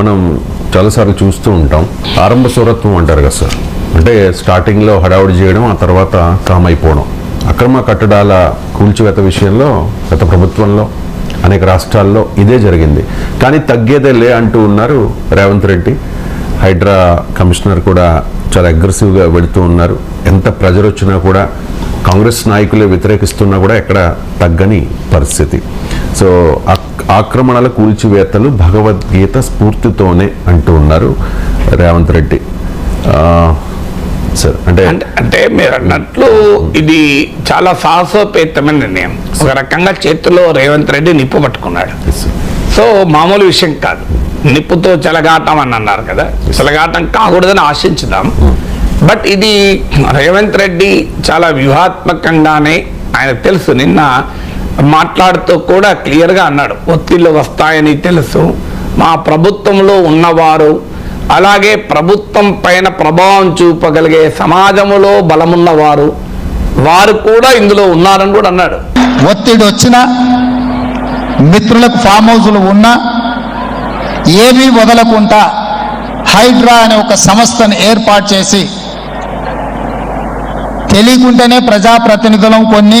మనం చాలాసార్లు చూస్తూ ఉంటాం. ఆరంభ సూరత్వం అంటారు కదా సార్. అంటే స్టార్టింగ్లో హడావుడి చేయడం ఆ తర్వాత కామ్ అయిపోవడం అక్రమ కట్టడాల కూల్చివేత విషయంలో గత ప్రభుత్వంలో అనేక రాష్ట్రాల్లో ఇదే జరిగింది. కానీ తగ్గేదే లే అంటూ ఉన్నారు రేవంత్ రెడ్డి. హైడ్రా కమిషనర్ కూడా చాలా అగ్రెసివ్గా వెళుతూ ఉన్నారు. ఎంత ప్రజలు వచ్చినా కూడా కాంగ్రెస్ నాయకులే వ్యతిరేకిస్తున్నా కూడా ఎక్కడ తగ్గని పరిస్థితి. సో ఆక్- ఆక్రమణల కూల్చివేతలు భగవద్గీత స్ఫూర్తితోనే అంటూ ఉన్నారు రేవంత్ రెడ్డి. సార్ అంటే అంటే మీరు అన్నట్లు ఇది చాలా సాహసోపేతమైన నిర్ణయం. ఒక రకంగా చేతిలో రేవంత్ రెడ్డి నిప్పు పట్టుకున్నాడు. సో మామూలు విషయం కాదు. నిప్పుతో చెలగాటం అని అన్నారు కదా. చెలగాటం కాకూడదని ఆశించుదాం. బట్ ఇది రేవంత్ రెడ్డి చాలా వ్యూహాత్మకంగానే ఆయన తెలుసు. నిన్న మాట్లాడుతూ కూడా క్లియర్గా అన్నాడు. ఒత్తిళ్ళు వస్తాయని తెలుసు. మా ప్రభుత్వంలో ఉన్నవారు అలాగే ప్రభుత్వం పైన ప్రభావం చూపగలిగే సమాజంలో బలమున్నవారు వారు కూడా ఇందులో ఉన్నారని కూడా అన్నాడు. ఒత్తిడి వచ్చినా మిత్రులకు ఫామ్ హౌజులు ఉన్నా ఏమీ వదలకుండా హైడ్రా అనే ఒక సంస్థను ఏర్పాటు చేసి తెలియకుండానే ప్రజాప్రతినిధులం కొన్ని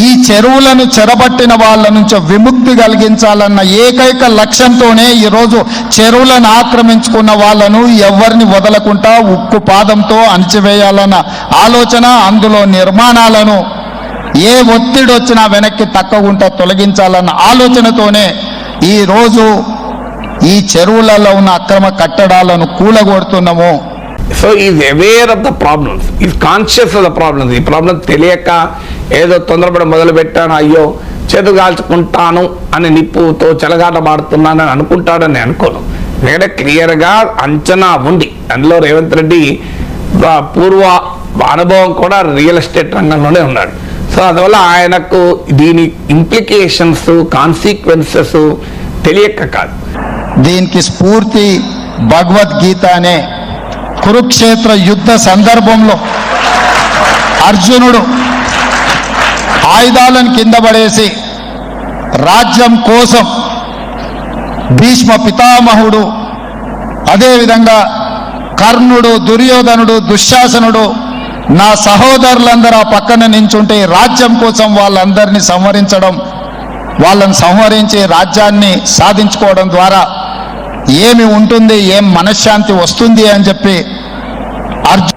ఈ చెరువులను చెరబట్టిన వాళ్ళ నుంచి విముక్తి కలిగించాలన్న ఏకైక లక్ష్యంతోనే ఈరోజు చెరువులను ఆక్రమించుకున్న వాళ్ళను ఎవరిని వదలకుండా ఉక్కు పాదంతో అణిచివేయాలన్న ఆలోచన అందులో నిర్మాణాలను ఏ ఒత్తిడి వచ్చినా వెనక్కి తక్కకుండా తొలగించాలన్న ఆలోచనతోనే ఈరోజు ఈ చెరువులలో ఉన్న అక్రమ కట్టడాలను కూలగొడుతున్నాము. So is aware of the problems is conscious of the problems ఈ ప్రాబ్లం తెలియక ఏదో తొందరపడి మొదలు పెట్టాను అయ్యో చేతు కాల్చుకుంటాను అని నిప్పుతో చెలగాట మాడుతున్నాను అని అనుకుంటాడని అనుకోను. ఎందుకంటే క్లియర్గా అంచనా ఉంది. అందులో రేవంత్ రెడ్డి పూర్వ అనుభవం కూడా రియల్ ఎస్టేట్ రంగంలోనే ఉన్నాడు. సో అందువల్ల ఆయనకు దీని ఇంప్లికేషన్స్ కాన్సిక్వెన్సెస్ తెలియక కాదు. దీనికి స్ఫూర్తి భగవద్గీత అనే కురుక్షేత్ర యుద్ధ సందర్భంలో అర్జునుడు ఆయుధాలను కింద పడేసి రాజ్యం కోసం భీష్మ పితామహుడు అదేవిధంగా కర్ణుడు దుర్యోధనుడు దుశ్శాసనుడు నా సహోదరులందరూ ఆ పక్కన నించుంటే రాజ్యం కోసం వాళ్ళందరినీ సంహరించడం వాళ్ళని సంహరించి రాజ్యాన్ని సాధించుకోవడం ద్వారా ఏమి ఉంటుంది ఏం మనశ్శాంతి వస్తుంది అని చెప్పి అర్జు-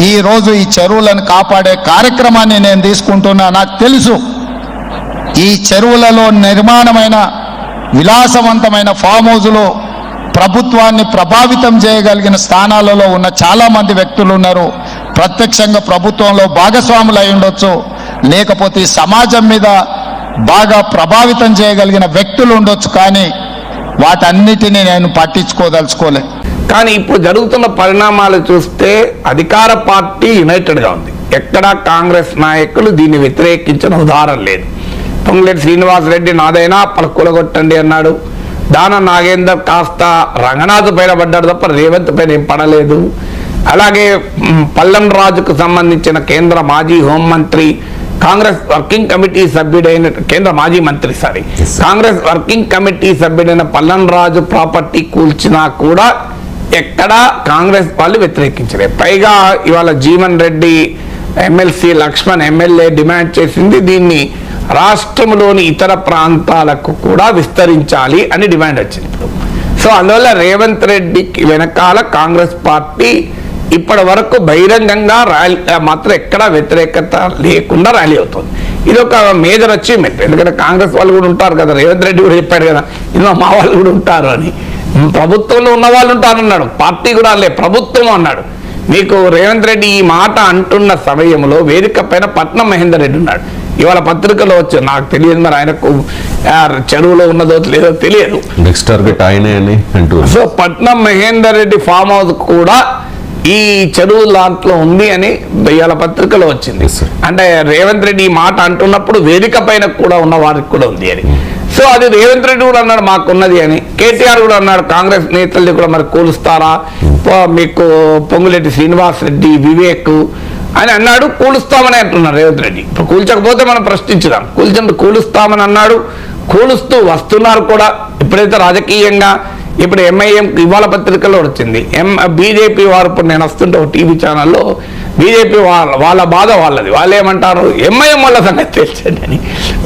ఈరోజు ఈ చెరువులను కాపాడే కార్యక్రమాన్ని నేను తీసుకుంటున్నా. నాకు తెలుసు ఈ చెరువులలో నిర్మాణమైన విలాసవంతమైన ఫామ్ హౌజులు ప్రభుత్వాన్ని ప్రభావితం చేయగలిగిన స్థానాలలో ఉన్న చాలామంది వ్యక్తులు ఉన్నారు. ప్రత్యక్షంగా ప్రభుత్వంలో భాగస్వాములు అయి ఉండొచ్చు. లేకపోతే సమాజం మీద బాగా ప్రభావితం చేయగలిగిన వ్యక్తులు ఉండొచ్చు. కానీ వాటన్నిటినీ నేను పట్టించుకోదలుచుకోలే. కానీ ఇప్పుడు జరుగుతున్న పరిణామాలు చూస్తే అధికార పార్టీ యునైటెడ్గా ఉంది. ఎక్కడా కాంగ్రెస్ నాయకులు దీన్ని వ్యతిరేకించిన ఉదాహరణ లేదు. పొంగులేటి శ్రీనివాస్ రెడ్డి నాదైనా పలకూలగొట్టండి అన్నాడు. దాన నాగేందర్ కాస్త రంగనాథ్ పైన పడ్డాడు తప్ప రేవంత్ పైన ఏం పడలేదు. అలాగే పల్లం రాజుకు సంబంధించిన కేంద్ర మాజీ హోంమంత్రి కాంగ్రెస్ వర్కింగ్ కమిటీ సభ్యుడైన కేంద్ర మాజీ మంత్రి సారీ కాంగ్రెస్ వర్కింగ్ కమిటీ సభ్యుడైన పల్లం రాజు ప్రాపర్టీ కూల్చినా కూడా ఎక్కడా కాంగ్రెస్ వాళ్ళు వ్యతిరేకించలేదు. పైగా ఇవాళ Jeevan Reddy MLC Laxman MLA demand చేసింది దీన్ని రాష్ట్రంలోని ఇతర ప్రాంతాలకు కూడా విస్తరించాలి అని డిమాండ్ వచ్చింది. సో అందువల్ల రేవంత్ రెడ్డికి వెనకాల కాంగ్రెస్ పార్టీ ఇప్పటి వరకు బహిరంగంగా ర్యాలీ మాత్రం ఎక్కడా వ్యతిరేకత లేకుండా ర్యాలీ అవుతుంది. ఇది ఒక మేజర్ అచీవ్మెంట్ ఎందుకంటే కాంగ్రెస్ వాళ్ళు కూడా ఉంటారు కదా రేవంత్ రెడ్డి కూడా చెప్పాడు కదా ఇందులో మా వాళ్ళు కూడా ఉంటారు అని. ప్రభుత్వంలో ఉన్న వాళ్ళు ఉంటారన్నాడు. పార్టీ కూడా లే ప్రభుత్వం అన్నాడు. మీకు రేవంత్ రెడ్డి ఈ మాట అంటున్న సమయంలో వేదిక పైన పట్నం మహేందర్ రెడ్డి ఉన్నాడు. ఇవాళ పత్రికలో వచ్చు నాకు తెలియదు మరి ఆయనకు చెరువులో ఉన్నదో లేదో తెలియదు. నెక్స్ట్ టార్గెట్ ఆయనే అని అంటూ సో పట్నం మహేందర్ రెడ్డి ఫామ్ హౌస్ కూడా ఈ చెరువు దాంట్లో ఉంది అని ఇవాళ పత్రికలో వచ్చింది. అంటే రేవంత్ రెడ్డి ఈ మాట అంటున్నప్పుడు వేదిక పైన కూడా ఉన్న వారికి కూడా ఉంది అని. సో అది రేవంత్ రెడ్డి కూడా అన్నాడు మాకున్నది అని. కేటీఆర్ కూడా అన్నాడు కాంగ్రెస్ నేతల్ని కూడా మరి కూలుస్తారా? మీకు పొంగులెట్టి శ్రీనివాస్ రెడ్డి వివేక్ అని అన్నాడు కూలుస్తామని అంటున్నారు రేవంత్ రెడ్డి. ఇప్పుడు కూల్చకపోతే మనం ప్రశ్నించుదాం. కూల్చండి కూలుస్తామని అన్నాడు కూలుస్తూ వస్తున్నారు కూడా ఎప్పుడైతే రాజకీయంగా. ఇప్పుడు ఎంఐఎం ఇవాళ పత్రికలో వచ్చింది. ఎం బీజేపీ వారు ఇప్పుడు నేను వస్తుంటే ఒక టీవీ ఛానల్లో బీజేపీ వాళ్ళ వాళ్ళ బాధ వాళ్ళది. వాళ్ళు ఏమంటారు ఎంఐఎం వాళ్ళ సంగతి తేల్చండి. అని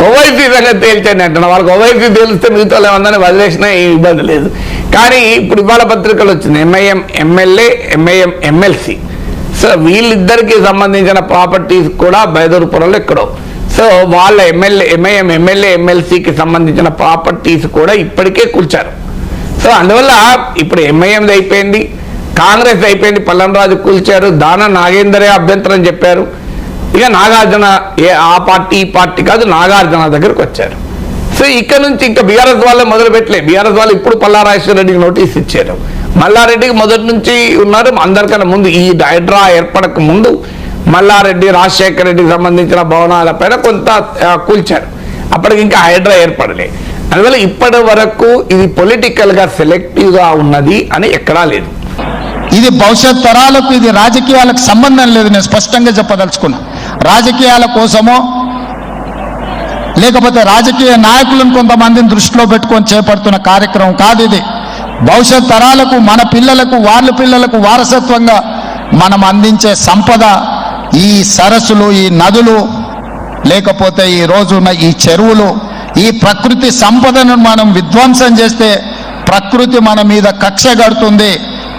ఓవైసీ సంగతి తేల్చండి అంటున్నారు వాళ్ళకి ఓవైసీ తెలిస్తే మిగతా వాళ్ళు ఏమందని వదిలేసినా ఏం ఇబ్బంది లేదు. కానీ ఇప్పుడు ఇవాళ పత్రికలు వచ్చింది. MIM MLA MIM MLC so వీళ్ళిద్దరికి సంబంధించిన ప్రాపర్టీస్ కూడా బైదూరుపురంలో ఎక్కడో. సో వాళ్ళ ఎమ్మెల్యే ఎంఐఎం ఎమ్మెల్యే ఎమ్మెల్సీకి సంబంధించిన ప్రాపర్టీస్ కూడా ఇప్పటికే కూల్చారు. సో అందువల్ల ఇప్పుడు ఎంఐఎంది అయిపోయింది. కాంగ్రెస్ అయిపోయింది పల్లంరాజు కూల్చారు దాన నాగేందరే అభ్యంతరం చెప్పారు. ఇక నాగార్జున ఏ ఆ పార్టీ ఈ పార్టీ కాదు నాగార్జున దగ్గరకు వచ్చారు. సో ఇక్కడ నుంచి ఇంకా బీఆర్ఎస్ వాళ్ళే మొదలు పెట్టలే బీఆర్ఎస్ వాళ్ళు ఇప్పుడు పల్లారాజేశ్వర రెడ్డికి నోటీస్ ఇచ్చారు. మల్లారెడ్డికి మొదటి నుంచి ఉన్నారు అందరికన్నా ముందు ఈ హైడ్రా ఏర్పడక ముందు మల్లారెడ్డి రాజశేఖర రెడ్డికి సంబంధించిన భవనాలపైన కొంత కూల్చారు. అప్పటికి ఇంకా హైడ్రా ఏర్పడలే. అందువల్ల ఇప్పటి వరకు ఇది పొలిటికల్గా సెలెక్టివ్గా ఉన్నది అని ఎక్కడా లేదు. ఇది భవిష్యత్ తరాలకు ఇది రాజకీయాలకు సంబంధం లేదు. నేను స్పష్టంగా చెప్పదలుచుకున్నా. రాజకీయాల కోసమో లేకపోతే రాజకీయ నాయకులను కొంతమందిని దృష్టిలో పెట్టుకొని చేపడుతున్న కార్యక్రమం కాదు ఇది. భవిష్యత్ తరాలకు మన పిల్లలకు వాళ్ళ పిల్లలకు వారసత్వంగా మనం అందించే సంపద ఈ సరస్సులు ఈ నదులు లేకపోతే ఈ రోజున్న ఈ చెరువులు ఈ ప్రకృతి సంపదను మనం విధ్వంసం చేస్తే ప్రకృతి మన మీద కక్ష కడుతుంది.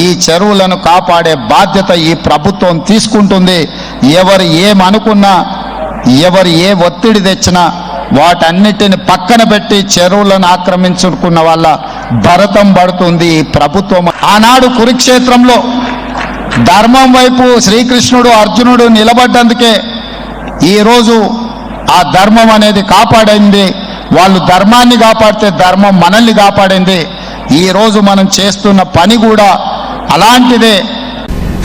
ఈ చెరువులను కాపాడే బాధ్యత ఈ ప్రభుత్వం తీసుకుంటుంది. ఎవరు ఏమనుకున్నా ఎవరు ఏ ఒత్తిడి తెచ్చినా వాటన్నిటిని పక్కన పెట్టి చెరువులను ఆక్రమించుకున్న వాళ్ళ భరతం పడుతుంది ఈ ప్రభుత్వం. ఆనాడు కురుక్షేత్రంలో ధర్మం వైపు శ్రీకృష్ణుడు అర్జునుడు నిలబడ్డందుకే ఈరోజు ఆ ధర్మం అనేది కాపాడింది. వాళ్ళు ధర్మాన్ని కాపాడితే ధర్మం మనల్ని కాపాడింది. ఈరోజు మనం చేస్తున్న పని కూడా అలాంటిదే.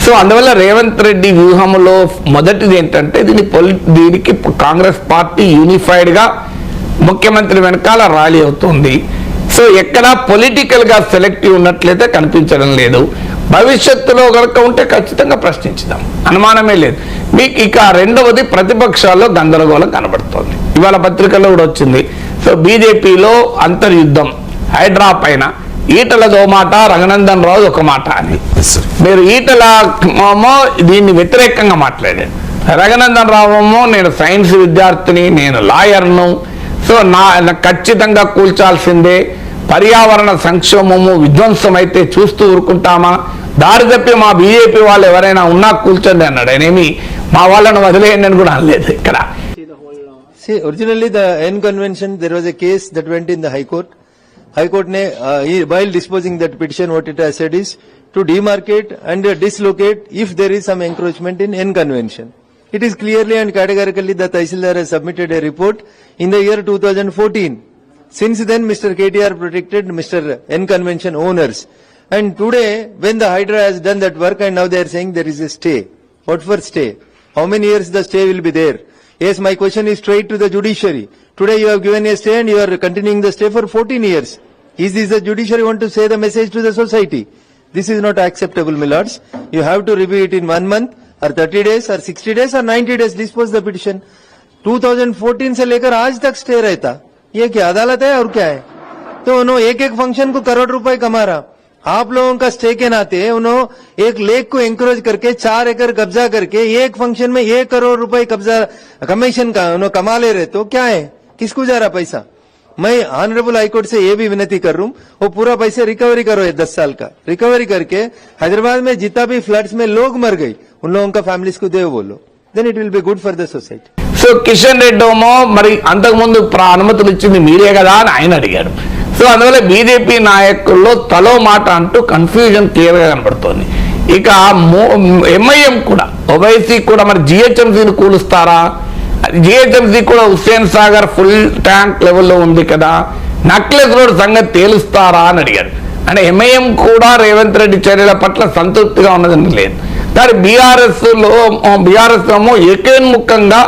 సో అందువల్ల రేవంత్ రెడ్డి వ్యూహంలో మొదటిది ఏంటంటే దీని పొలి దీనికి కాంగ్రెస్ పార్టీ యూనిఫైడ్గా ముఖ్యమంత్రి వెనకాల ర్యాలీ అవుతుంది. సో ఎక్కడా పొలిటికల్గా సెలెక్టివ్ ఉన్నట్లయితే కనిపించడం లేదు. భవిష్యత్తులో కనుక ఉంటే ఖచ్చితంగా ప్రశ్నించుదాం అనుమానమే లేదు. మీకు ఇక రెండవది ప్రతిపక్షాల్లో గందరగోళం కనబడుతోంది. ఇవాళ పత్రికల్లో కూడా వచ్చింది. సో బీజేపీలో అంతర్యుద్ధం హైడ్రా పైన. ఈటలదో మాట రఘునందన్ రావు ఒక మాట అని. మీరు ఈటల దీన్ని వ్యతిరేకంగా మాట్లాడారు. రఘునందన్ రావేమో నేను సైన్స్ విద్యార్థిని నేను లాయర్ను. సో నా ఖచ్చితంగా కూల్చాల్సిందే పర్యావరణ సంక్షోమము విధ్వంసం అయితే చూస్తూ ఊరుకుంటామా? దారి తప్పి మా బీజేపీ వాళ్ళు ఎవరైనా ఉన్నా కూల్చండి అన్నాడు. ఆయనేమి మా వాళ్ళను వదిలేయండి అని కూడా అనలేదు ఇక్కడ. See, originally the N convention, there was a case that went in the High Court. High Court ne, uh, while disposing that petition, what it has said is to demarcate and uh, dislocate if there is some encroachment in N convention. It is clearly and categorically that Tahsildar has submitted a report in the year 2014. Since then, Mr. KTR protected Mr. N convention owners. And today, when the Hydra has done that work and now they are saying there is a stay. What for stay? How many years the stay will be there? Yes, my question is straight to the judiciary. Today you have given a stay and you are continuing the stay for 14 years. Is this the judiciary want to say the message to the society? This is not acceptable, my lords. You have to review it in one month or 30 days or 60 days or 90 days dispose the petition. 2014 से लेकर आज तक stay रहता ये क्या अदालत है और क्या है तो उन्होंने एक एक फंक्शन को करोड़ रुपए कमा रहा आप लोगों का स्टे के नाते उन्होंने एक लेक को एंकरेज करके चार एकड़ कब्जा करके एक फंक्शन में एक करोड़ रुपए कब्जा कमीशन का उन्होंने कमा ले रहे तो क्या है किसको जा रहा पैसा मैं ऑनरेबल हाईकोर्ट से ये भी विनती कर रहा हूँ वो पूरा पैसे रिकवरी करो ये दस साल का रिकवरी करके हैदराबाद में जितना भी फ्लड्स में लोग मर गए उन लोगों का फैमिलीज को दे बोलो then it will be good for the society so Kishan Reddy ఏమో మరి అంతకుముందు ప్ర- అనుమతులు ఇచ్చింది మీరే కదా అని ఆయన అడిగాడు సో అందువల్ల బీజేపీ నాయకుల్లో తలో మాట అంటూ కన్ఫ్యూజన్ క్లియర్ కనబడుతోంది. ఇక ఎంఐఎం కూడా ఓవైసీ కూడా మరి జిహెచ్ఎంసీని కూలుస్తారా? జిహెచ్ఎంసీ కూడా హుస్సేన్ సాగర్ ఫుల్ ట్యాంక్ లెవెల్లో ఉంది కదా. నక్లెస్ రోడ్ సంగతి తేలుస్తారా అని అడిగారు. అంటే ఎంఐఎం కూడా రేవంత్ రెడ్డి చర్యల పట్ల సంతృప్తిగా ఉన్నదని లేదు. దాని బీఆర్ఎస్లో బీఆర్ఎస్ ఏమో ఏకోన్ముఖంగా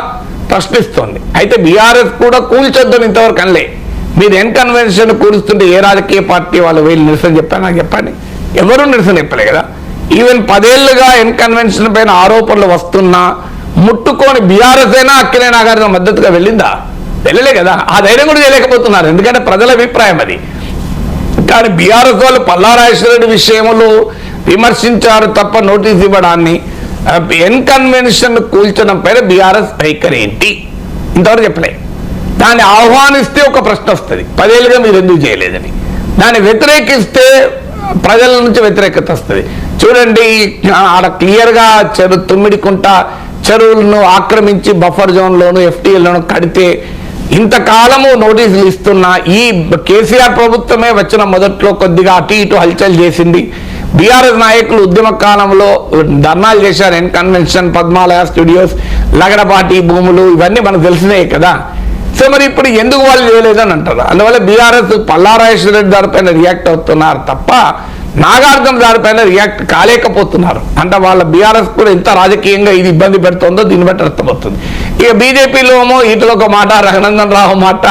ప్రశ్నిస్తోంది. అయితే బీఆర్ఎస్ కూడా కూల్చొద్దని ఇంతవరకు అనలేదు మీరు ఎన్ కన్వెన్షన్ కూరుస్తుంటే ఏ రాజకీయ పార్టీ వాళ్ళు వీళ్ళు నిరసన చెప్పారు? నాకు చెప్పండి. ఎవరు నిరసన చెప్పలే కదా? ఈవెన్ పదేళ్ళుగా ఎన్ కన్వెన్షన్ పైన ఆరోపణలు వస్తున్నా ముట్టుకొని బీఆర్ఎస్ అయినా అఖిలే గారి మద్దతుగా వెళ్ళిందా? వెళ్ళలే కదా. ఆ ధైర్యం కూడా చేయలేకపోతున్నారు. ఎందుకంటే ప్రజల అభిప్రాయం అది. కానీ బీఆర్ఎస్ వాళ్ళు పల్లారాజేశ్వరరెడ్డి విషయంలో విమర్శించారు తప్ప నోటీస్ ఇవ్వడాన్ని. ఎన్ కన్వెన్షన్ కూల్చడం పైన బీఆర్ఎస్ వైఖరి ఏంటి ఇంతవరకు చెప్పలే. దాన్ని ఆహ్వానిస్తే ఒక ప్రశ్న వస్తుంది. పదేళ్ళుగా మీరు ఎందుకు చేయలేదని. దాన్ని వ్యతిరేకిస్తే ప్రజల నుంచి వ్యతిరేకత వస్తుంది. చూడండి ఆడ క్లియర్గా చెరు తుమ్మిడికుంట చెరువులను ఆక్రమించి బఫర్ జోన్లోను ఎఫ్టీఎల్లోను కడితే ఇంతకాలము నోటీసులు ఇస్తున్న ఈ కేసీఆర్ ప్రభుత్వమే వచ్చిన మొదట్లో కొద్దిగా అటు ఇటు హల్చల్ చేసింది. బీఆర్ఎస్ నాయకులు ఉద్యమ కాలంలో ధర్నాలు చేశారు. N convention Padmalaya studios Lagadapati భూములు ఇవన్నీ మనకు తెలిసినాయి కదా. సో మరి ఇప్పుడు ఎందుకు వాళ్ళు చేయలేదని అంటారు? అందువల్ల బీఆర్ఎస్ పల్లారాజేశ్వర రెడ్డి రియాక్ట్ అవుతున్నారు తప్ప నాగార్జున దానిపైన రియాక్ట్ కాలేకపోతున్నారు. అంటే వాళ్ళ బీఆర్ఎస్ కూడా ఎంత రాజకీయంగా ఇది ఇబ్బంది పెడుతుందో దీన్ని బట్టి అర్థమవుతుంది. ఇక బీజేపీలోమో ఇటులో ఒక మాట రఘునందన్ రావు మాట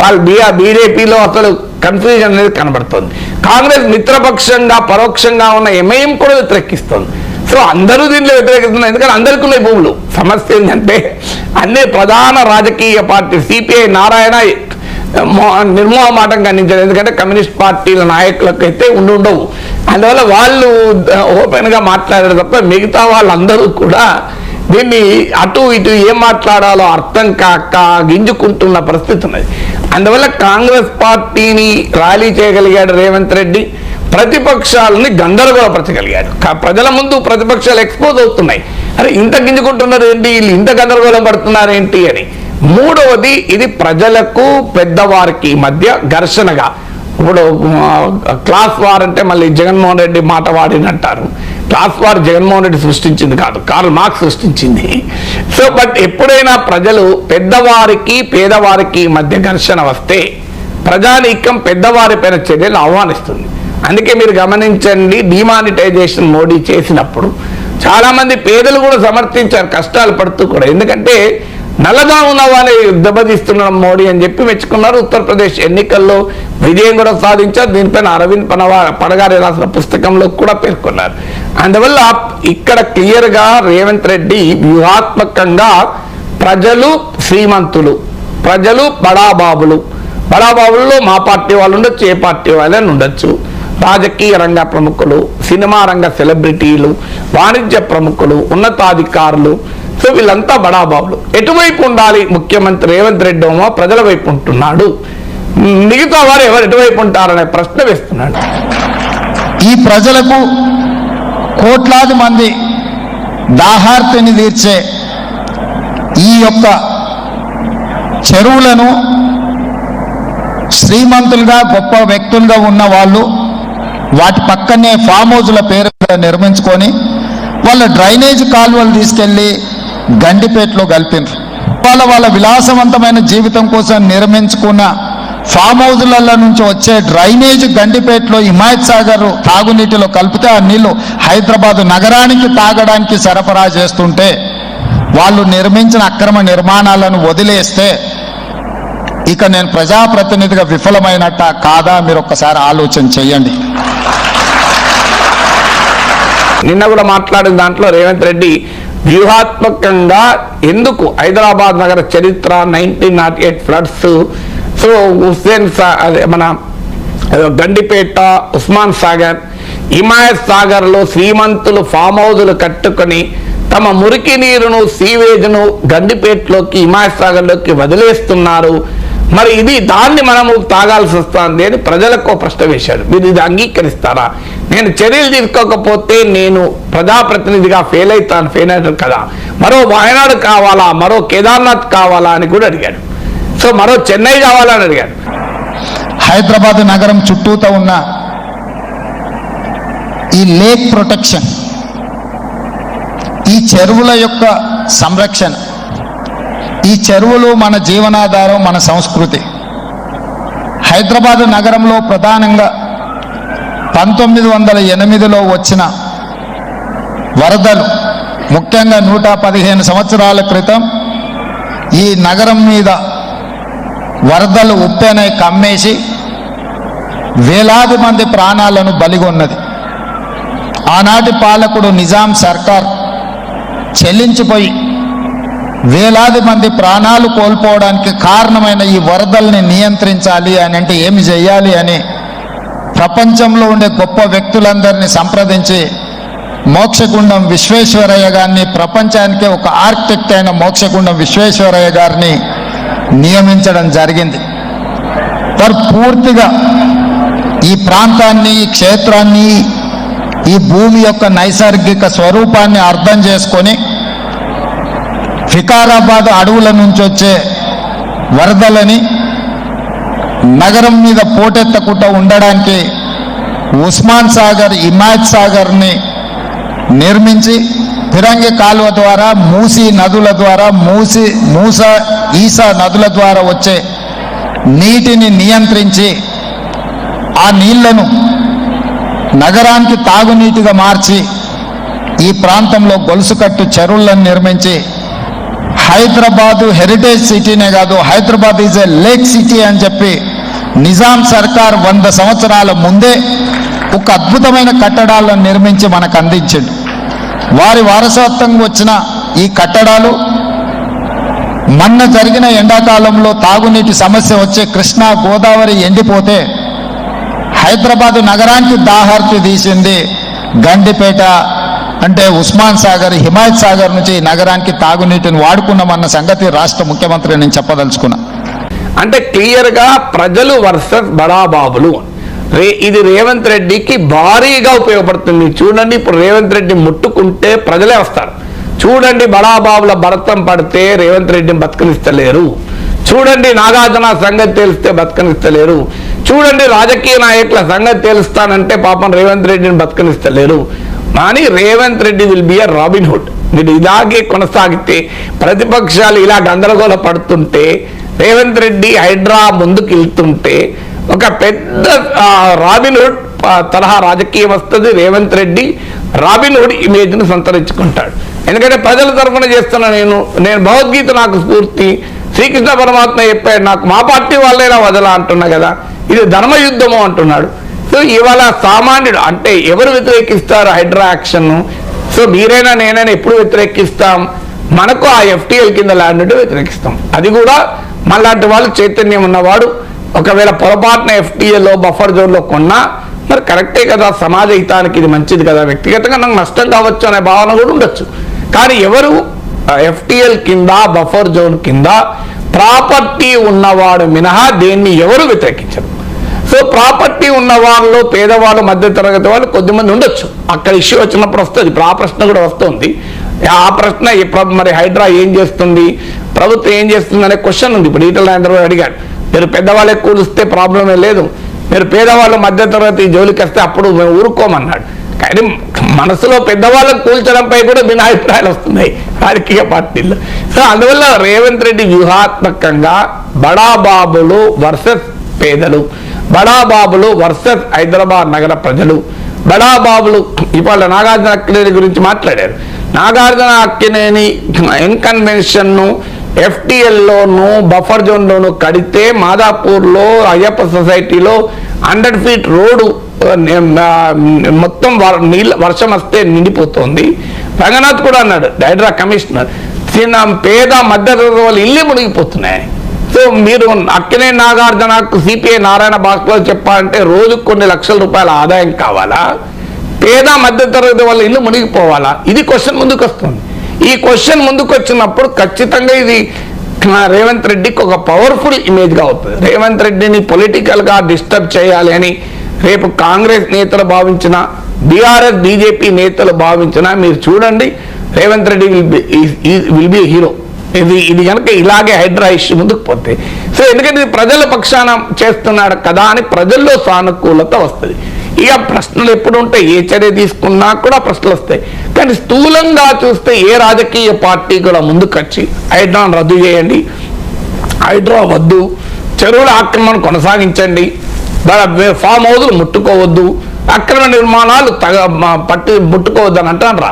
వాళ్ళు బీఆర్ బీజేపీలో అసలు కన్ఫ్యూజన్ అనేది కనబడుతుంది. కాంగ్రెస్ మిత్రపక్షంగా పరోక్షంగా ఉన్న ఎంఐఎం కూడా వ్యతిరేకిస్తుంది సో అందరూ దీనిలో వ్యతిరేకిస్తున్నారు. ఎందుకంటే అందరికీ ఉన్నాయి భూములు. సమస్య ఏంటంటే అన్ని ప్రధాన రాజకీయ పార్టీ సిపిఐ నారాయణ మో- నిర్మోహమాటం ఖండించారు ఎందుకంటే కమ్యూనిస్ట్ పార్టీల నాయకులకు అయితే ఉండి ఉండవు. అందువల్ల వాళ్ళు ఓపెన్గా మాట్లాడారు తప్ప మిగతా వాళ్ళందరూ కూడా దీన్ని అటు ఇటు ఏం మాట్లాడాలో అర్థం కాక గింజుకుంటున్న పరిస్థితి ఉన్నది. అందువల్ల కాంగ్రెస్ పార్టీని ర్యాలీ చేయగలిగాడు రేవంత్ రెడ్డి. ప్రతిపక్షాలని గందరగోళపరచగలిగాడు ప్రజల ముందు ప్రతిపక్షాలు ఎక్స్పోజ్ అవుతున్నాయి. అరే ఇంత గింజుకుంటున్నారు ఏంటి? వీళ్ళు ఇంత గందరగోళం పడుతున్నారు ఏంటి అని. మూడవది ఇది ప్రజలకు పెద్దవారికి మధ్య ఘర్షణగా. ఇప్పుడు క్లాస్ వార్ అంటే మళ్ళీ జగన్మోహన్ రెడ్డి మాట వాడినంటారు క్లాస్ వార్ జగన్మోహన్ రెడ్డి సృష్టించింది కాదు కార్ల్ మార్క్స్ సృష్టించింది. సో బట్ ఎప్పుడైనా ప్రజలు పెద్దవారికి పేదవారికి మధ్య ఘర్షణ వస్తే ప్రజానీకం పెద్దవారి పైన చర్యలు ఆహ్వానిస్తుంది. అందుకే మీరు గమనించండి డిమానిటైజేషన్ మోడీ చేసినప్పుడు చాలామంది పేదలు కూడా సమర్థించారు కష్టాలు పడుతూ కూడా. ఎందుకంటే నల్లగా ఉన్న వాళ్ళని దెబ్బతీస్తున్నాం మోడీ అని చెప్పి మెచ్చుకున్నారు. ఉత్తరప్రదేశ్ ఎన్నికల్లో విజయం కూడా సాధించారు. దీనిపైన అరవింద్ పనవా పడగారి రాసిన పుస్తకంలో కూడా పేర్కొన్నారు. అందువల్ల ఇక్కడ క్లియర్గా రేవంత్ రెడ్డి వ్యూహాత్మకంగా ప్రజలు శ్రీమంతులు ప్రజలు బడాబాబులు. బడాబాబుల్లో మా పార్టీ వాళ్ళు ఉండొచ్చు ఏ పార్టీ వాళ్ళని ఉండొచ్చు. రాజకీయ రంగ ప్రముఖులు సినిమా రంగ సెలబ్రిటీలు వాణిజ్య ప్రముఖులు ఉన్నతాధికారులు. సో వీళ్ళంతా బడాబాబులు. ఎటువైపు ఉండాలి? ముఖ్యమంత్రి రేవంత్ రెడ్డి ఏమో ప్రజల వైపు ఉంటున్నాడు. మిగతా వారు ఎవరు ఎటువైపు ఉంటారనే ప్రశ్న వేస్తున్నాడు. ఈ ప్రజలకు కోట్లాది మంది దాహార్తిని తీర్చే ఈ యొక్క చెరువులను శ్రీమంతులుగా గొప్ప వ్యక్తులుగా ఉన్న వాళ్ళు వాటి పక్కనే ఫామ్ హౌజ్ల పేరు మీద నిర్మించుకొని వాళ్ళ డ్రైనేజ్ కాలువలు తీసుకెళ్ళి గండిపేటలో కలిపినారు. వాళ్ళ వాళ్ళ విలాసవంతమైన జీవితం కోసం నిర్మించుకున్న ఫామ్ హౌజ్లలో నుంచి వచ్చే డ్రైనేజ్ గండిపేటలో హిమాయత్ సాగర్ తాగునీటిలో కలిపితే ఆ నీళ్ళు హైదరాబాద్ నగరానికి తాగడానికి సరఫరా చేస్తుంటే వాళ్ళు నిర్మించిన అక్రమ నిర్మాణాలను వదిలేస్తే ఇక నేను ప్రజాప్రతినిధిగా విఫలమైనట్ట కాదా? మీరు ఒక్కసారి ఆలోచన చెయ్యండి నిన్న కూడా మాట్లాడిన దాంట్లో రేవంత్ రెడ్డి వ్యూహాత్మకంగా ఎందుకు హైదరాబాద్ నగర చరిత్ర nineteen nought eight floods? So Hussain అదే మన గండిపేట ఉస్మాన్ సాగర్ హిమాయత్ సాగర్లో శ్రీమంతులు ఫామ్ హౌజులు కట్టుకొని తమ మురికి నీరును సీవేజ్ను గండిపేటలోకి హిమాయత్ సాగర్లోకి వదిలేస్తున్నారు. మరి ఇది దాన్ని మనము తాగాల్సి వస్తుంది అని ప్రజలకు ప్రశ్న వేశాడు మీరు ఇది అంగీకరిస్తారా? నేను చర్యలు తీసుకోకపోతే నేను ప్రజాప్రతినిధిగా ఫెయిల్ అవుతాను ఫెయిల్ అవుతాను కదా. మరో వాయనాడు కావాలా? మరో కేదార్నాథ్ కావాలా అని కూడా అడిగాడు. సో మరో చెన్నై కావాలా అని అడిగాడు. హైదరాబాద్ నగరం చుట్టూతో ఉన్న ఈ లేక్ ప్రొటెక్షన్ ఈ చెరువుల యొక్క సంరక్షణ ఈ చెరువులు మన జీవనాధారం మన సంస్కృతి. హైదరాబాద్ నగరంలో ప్రధానంగా పంతొమ్మిది వందల ఎనిమిదిలో వచ్చిన వరదలు ముఖ్యంగా నూట పదిహేను సంవత్సరాల క్రితం ఈ నగరం మీద వరదలు ఉప్పెనై కమ్మేసి వేలాది మంది ప్రాణాలను బలిగొన్నది. ఆనాటి పాలకుడు నిజాం సర్కార్ చెల్లించిపోయి వేలాది మంది ప్రాణాలు కోల్పోవడానికి కారణమైన ఈ వరదల్ని నియంత్రించాలి అని అంటే ఏమి చేయాలి అని ప్రపంచంలో ఉండే గొప్ప వ్యక్తులందరినీ సంప్రదించి మోక్షగుండం విశ్వేశ్వరయ్య గారిని ప్రపంచానికే ఒక ఆర్కిటెక్ట్ అయిన మోక్షగుండం విశ్వేశ్వరయ్య గారిని నియమించడం జరిగింది. వారు పూర్తిగా ఈ ప్రాంతాన్ని ఈ క్షేత్రాన్ని ఈ భూమి యొక్క నైసర్గిక స్వరూపాన్ని అర్థం చేసుకొని వికారాబాద్ అడవుల నుంచి వచ్చే వరదలని నగరం మీద పోటెత్తకుండా ఉండడానికి ఉస్మాన్ సాగర్ ఇమాజ్ సాగర్ని నిర్మించి ఫిరంగి కాలువ ద్వారా మూసి నదుల ద్వారా మూసి మూస ఈసా నదుల ద్వారా వచ్చే నీటిని నియంత్రించి ఆ నీళ్ళను నగరానికి తాగునీటిగా మార్చి ఈ ప్రాంతంలో గొలుసుకట్టు చెరువులను నిర్మించి హైదరాబాదు హెరిటేజ్ సిటీనే కాదు Hyderabad is a lake city అని చెప్పి నిజాం సర్కార్ వంద సంవత్సరాల ముందే ఒక అద్భుతమైన కట్టడాలను నిర్మించి మనకు అందించిండు. వారి వారసత్వంగా వచ్చిన ఈ కట్టడాలు మొన్న జరిగిన ఎండాకాలంలో తాగునీటి సమస్య వచ్చే కృష్ణా గోదావరి ఎండిపోతే హైదరాబాదు నగరానికి దాహార్తి తీసింది గండిపేట అంటే ఉస్మాన్ సాగర్ హిమాయత్ సాగర్ నుంచి నగరానికి తాగునీటిని వాడుకున్నామన్న సంగతి రాష్ట్ర ముఖ్యమంత్రి నేను చెప్పదలుచుకున్నా. అంటే క్లియర్గా ప్రజలు వర్సెస్ బడాబాబులు. రే ఇది రేవంత్ రెడ్డికి భారీగా ఉపయోగపడుతుంది. చూడండి ఇప్పుడు రేవంత్ రెడ్డి ముట్టుకుంటే ప్రజలే వస్తారు. చూడండి బడాబాబుల భరతం పడితే రేవంత్ రెడ్డిని బతకనిస్తలేరు. చూడండి నాగార్జున సంగతి తెలిస్తే బతకనిస్తలేరు. చూడండి రాజకీయ నాయకుల సంగతి తెలుస్తానంటే పాపం రేవంత్ రెడ్డిని బతకనిస్తలేరు. కానీ Revanth Reddy will be a Robin Hood మీరు ఇలాగే కొనసాగితే ప్రతిపక్షాలు ఇలా గందరగోళ పడుతుంటే రేవంత్ రెడ్డి హైడ్రా ముందుకు వెళ్తుంటే ఒక పెద్ద ఆ, రాబిన్ హుడ్ తరహా రాజకీయం వస్తుంది రేవంత్ రెడ్డి రాబిన్ హుడ్ ఇమేజ్ను సంతరించుకుంటాడు. ఎందుకంటే ప్రజల తరఫున చేస్తున్న నేను నేను భగవద్గీత నాకు స్ఫూర్తి శ్రీకృష్ణ పరమాత్మ చెప్పాడు నాకు మా పార్టీ వాళ్ళైనా వదల అంటున్నా కదా. ఇది ధర్మయుద్ధము అంటున్నాడు. సో ఇవాళ సామాన్యుడు అంటే ఎవరు వ్యతిరేకిస్తారు హైడ్రా సో మీరైనా నేనైనా ఎప్పుడు వ్యతిరేకిస్తాం? మనకు ఆ ఎఫ్టీఎల్ కింద ల్యాండ్ ఉంటే వ్యతిరేకిస్తాం. అది కూడా మళ్ళాంటి వాళ్ళు చైతన్యం ఉన్నవాడు. ఒకవేళ పొరపాటున ఎఫ్టీఏలో బఫర్ జోన్లో కొన్నా మరి కరెక్టే కదా సమాజ హితానికి ఇది మంచిది కదా. వ్యక్తిగతంగా నాకు నష్టం కావచ్చు అనే భావన కూడా ఉండొచ్చు. కానీ ఎవరు? ఎఫ్టీఎల్ కింద బఫర్ జోన్ కింద ప్రాపర్టీ ఉన్నవాడు మినహా దేన్ని ఎవరు వ్యతిరేకించరు. సో ప్రాపర్టీ ఉన్న వాళ్ళు పేదవాళ్ళు మధ్య తరగతి వాళ్ళు కొద్దిమంది ఉండొచ్చు. అక్కడ ఇష్యూ వచ్చినప్పుడు వస్తుంది. ఆ ప్రశ్న కూడా వస్తుంది. ఆ ప్రశ్న ఈ మరి హైడ్రా ఏం చేస్తుంది? ప్రభుత్వం ఏం చేస్తుంది అనే క్వశ్చన్ ఉంది. ఇప్పుడు ఈటల రాజేంద్ర అడిగాడు మీరు పెద్దవాళ్ళే కూలిస్తే ప్రాబ్లమే లేదు. మీరు పేదవాళ్ళు మధ్య తరగతి జోలికి వస్తే అప్పుడు మేము ఊరుకోమన్నాడు. కానీ మనసులో పెద్దవాళ్ళని కూల్చడంపై కూడా భిన్నాభిప్రాయాలు వస్తున్నాయి రాజకీయ పార్టీల్లో. సో అందువల్ల రేవంత్ రెడ్డి వ్యూహాత్మకంగా బడాబాబులు వర్సెస్ పేదలు. బడాబాబులు వర్సెస్ హైదరాబాద్ నగర ప్రజలు. బడాబాబులు ఇవాళ నాగార్జున అక్కినేని గురించి మాట్లాడారు. నాగార్జున అక్కినేని ఎన్కన్వెన్షన్ను ఎఫ్టిఎల్లోను బఫర్ జోన్లోను కడితే మాదాపూర్లో అయ్యప్ప సొసైటీలో హండ్రెడ్ ఫీట్ రోడ్డు మొత్తం నీళ్ళ వర్షం వస్తే నిండిపోతుంది. రంగనాథ్ కూడా అన్నాడు డైడ్రా కమిషనర్ చిన్న పేద మధ్య వాళ్ళు ఇల్లే మునిగిపోతున్నాయి. సో మీరు అక్కినే నాగార్జునకు సిపిఐ నారాయణ భాస్కర్ చెప్పాలంటే రోజుకు కొన్ని లక్షల రూపాయల ఆదాయం కావాలా? పేద మధ్యతరగతి వాళ్ళ ఇల్లు మునిగిపోవాలా? ఇది క్వశ్చన్ ముందుకు వస్తుంది ఈ క్వశ్చన్ ముందుకు వచ్చినప్పుడు ఖచ్చితంగా ఇది రేవంత్ రెడ్డికి ఒక పవర్ఫుల్ ఇమేజ్గా అవుతుంది. రేవంత్ రెడ్డిని పొలిటికల్గా డిస్టర్బ్ చేయాలి అని రేపు కాంగ్రెస్ నేతలు భావించిన బీఆర్ఎస్ బీజేపీ నేతలు భావించిన మీరు చూడండి Revanth Reddy will be will be hero ఇది ఇది కనుక ఇలాగే హైడ్రా ఇష్యూ ముందుకు పోతే సో ఎందుకంటే ఇది ప్రజల పక్షాన చేస్తున్నాడు కదా అని ప్రజల్లో సానుకూలత వస్తుంది. ఇక ప్రశ్నలు ఎప్పుడు ఉంటాయి? ఏ చర్య తీసుకున్నా కూడా ప్రశ్నలు వస్తాయి. కానీ స్థూలంగా చూస్తే ఏ రాజకీయ పార్టీ కూడా ముందుకొచ్చి హైడ్రాను రద్దు చేయండి హైడ్రా వద్దు చెరువుల ఆక్రమణ కొనసాగించండి ఫామ్ హౌజులు ముట్టుకోవద్దు అక్రమ నిర్మాణాలు తగ పట్టి ముట్టుకోవద్దు అని అంటారా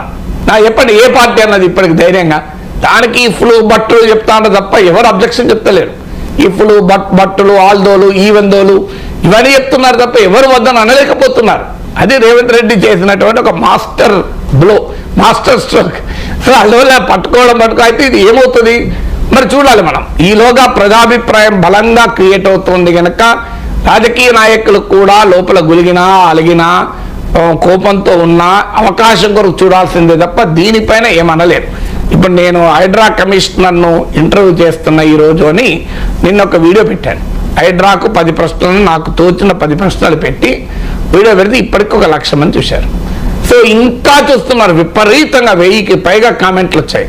నా చెప్పండి ఏ పార్టీ అన్నది ఇప్పటికి ధైర్యంగా? దానికి ఇఫ్లు బట్టలు చెప్తాను తప్ప ఎవరు అబ్జెక్షన్ చెప్తలేరు. ఇఫ్లు బట్ బట్టలు ఆల్దోలు ఈవెందోలు ఇవన్నీ చెప్తున్నారు తప్ప ఎవరు వద్దని అనలేకపోతున్నారు. అది రేవంత్ రెడ్డి చేసినటువంటి ఒక మాస్టర్ బ్లో మాస్టర్ స్ట్రోక్. అందువల్ల పట్టుకోవడం పట్టుకో అయితే ఇది ఏమవుతుంది? మరి చూడాలి మనం. ఈలోగా ప్రజాభిప్రాయం బలంగా క్రియేట్ అవుతుంది కనుక రాజకీయ నాయకులు కూడా లోపల గులిగినా అలిగినా కోపంతో ఉన్న అవకాశం కొరకు చూడాల్సిందే తప్ప దీనిపైన ఏమనలేరు. ఇప్పుడు నేను హైడ్రా కమిషనర్ను ఇంటర్వ్యూ చేస్తున్న ఈ రోజు అని నిన్న ఒక వీడియో పెట్టాను. హైడ్రాకు పది ప్రశ్నలు నాకు తోచిన పది ప్రశ్నలు పెట్టి వీడియో పెడితే ఇప్పటికి ఒక లక్ష మంది చూశారు. సో ఇంకా చూస్తున్నారు విపరీతంగా వెయ్యికి పైగా కామెంట్లు వచ్చాయి.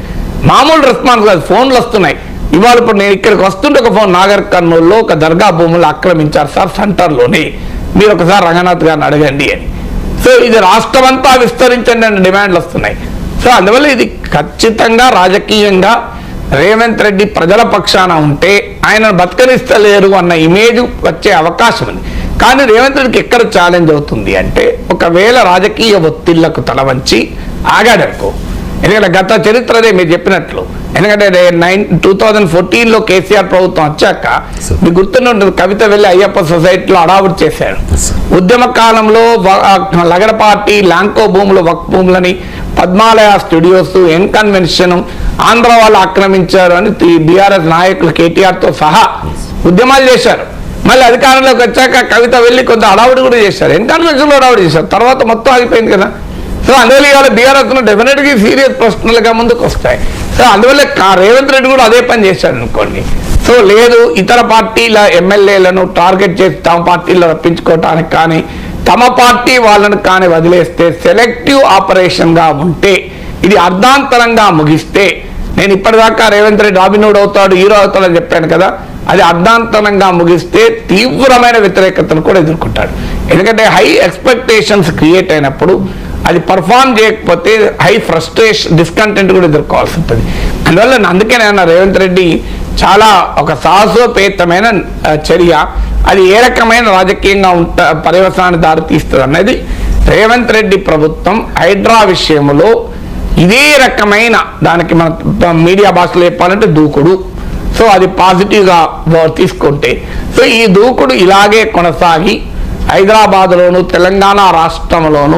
మామూలు రెస్పాన్స్ కాదు ఫోన్లు వస్తున్నాయి. ఇవాళ ఇప్పుడు నేను ఇక్కడికి వస్తుంటే ఒక ఫోన్ నాగర్ కర్నూలులో ఒక దర్గా భూములు ఆక్రమించారు సార్ సెంటర్లోని. మీరు ఒకసారి రంగనాథ్ గారిని అడగండి అని. సో ఇది రాష్ట్రం అంతా విస్తరించండి అనే డిమాండ్లు వస్తున్నాయి. సో అందువల్ల ఇది ఖచ్చితంగా రాజకీయంగా రేవంత్ రెడ్డి ప్రజల పక్షాన ఉంటే ఆయన బతకనిస్తలేరు అన్న ఇమేజ్ వచ్చే అవకాశం ఉంది కానీ రేవంత్ రెడ్డికి ఎక్కడ ఛాలెంజ్ అవుతుంది అంటే ఒకవేళ రాజకీయ ఒత్తిళ్ళకు తల వంచి ఆగాడనుకో ఎందుకంటే గత చరిత్ర అదే మీరు చెప్పినట్లు ఎందుకంటే నైన్ టూ థౌజండ్ ఫోర్టీన్లో కేసీఆర్ ప్రభుత్వం వచ్చాక. మీకు గుర్తున్న కవిత వెళ్ళి అయ్యప్ప సొసైటీలో అడావుడు చేశారు. ఉద్యమ కాలంలో ఆ లగడపాటి లాంకో భూములు వక్ భూములని Padmalaya studios N convention Andhra వాళ్ళు ఆక్రమించారు అని బీఆర్ఎస్ నాయకులు కేటీఆర్తో సహా ఉద్యమాలు చేశారు. మళ్ళీ అధికారంలోకి వచ్చాక కవిత వెళ్ళి కొంత అడావుడి కూడా చేశారు. ఎన్కన్వెన్షన్లో అడావుడి చేశారు? తర్వాత మొత్తం ఆగిపోయింది కదా. సో అందువల్ల ఇవాళ బీఆర్ఎస్ డెఫినెట్గా సీరియస్ ప్రశ్నలుగా ముందుకు వస్తాయి. సో అందువల్ల రేవంత్ రెడ్డి కూడా అదే పని చేశాడు అనుకోండి. సో లేదు ఇతర పార్టీల ఎమ్మెల్యేలను టార్గెట్ చేసి తమ పార్టీలో రప్పించుకోవటానికి కానీ తమ పార్టీ వాళ్ళను కానీ వదిలేస్తే సెలెక్టివ్ ఆపరేషన్గా ఉంటే ఇది అర్ధాంతరంగా ముగిస్తే నేను ఇప్పటిదాకా రేవంత్ రెడ్డి రాబినోడ్ అవుతాడు హీరో అవుతాడని చెప్పాను కదా అది అర్ధాంతరంగా ముగిస్తే తీవ్రమైన వ్యతిరేకతను కూడా ఎదుర్కొంటాడు. ఎందుకంటే హై ఎక్స్పెక్టేషన్స్ క్రియేట్ అయినప్పుడు అది పర్ఫామ్ చేయకపోతే హై ఫ్రస్ట్రేషన్ డిస్కంటెంట్ కూడా ఎదుర్కోవాల్సి ఉంటుంది. అందువల్ల నేను అందుకే నేను రేవంత్ రెడ్డి చాలా ఒక సాహసోపేతమైన చర్య. అది ఏ రకమైన రాజకీయంగా ఉంట పర్యవసానాన్ని దారితీస్తుంది అన్నది రేవంత్ రెడ్డి ప్రభుత్వం హైడ్రా విషయంలో ఇదే రకమైన దానికి మన మీడియా భాషలో చెప్పాలంటే దూకుడు. సో అది పాజిటివ్గా తీసుకుంటే. సో ఈ దూకుడు ఇలాగే కొనసాగి హైదరాబాద్లోను తెలంగాణ రాష్ట్రంలోను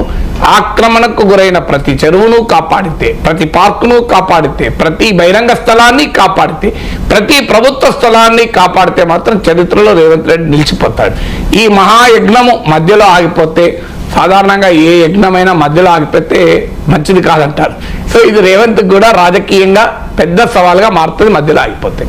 ఆక్రమణకు గురైన ప్రతి చెరువును కాపాడితే ప్రతి పార్కును కాపాడితే ప్రతి బహిరంగ స్థలాన్ని కాపాడితే ప్రతి ప్రభుత్వ స్థలాన్ని కాపాడితే మాత్రం చరిత్రలో రేవంత్ రెడ్డి నిలిచిపోతాడు. ఈ మహాయజ్ఞము మధ్యలో ఆగిపోతే సాధారణంగా ఏ యజ్ఞమైనా మధ్యలో ఆగిపోతే మంచిది కాదంటారు. సో ఇది రేవంత్ కూడా రాజకీయంగా పెద్ద సవాల్గా మారుతుంది మధ్యలో ఆగిపోతే.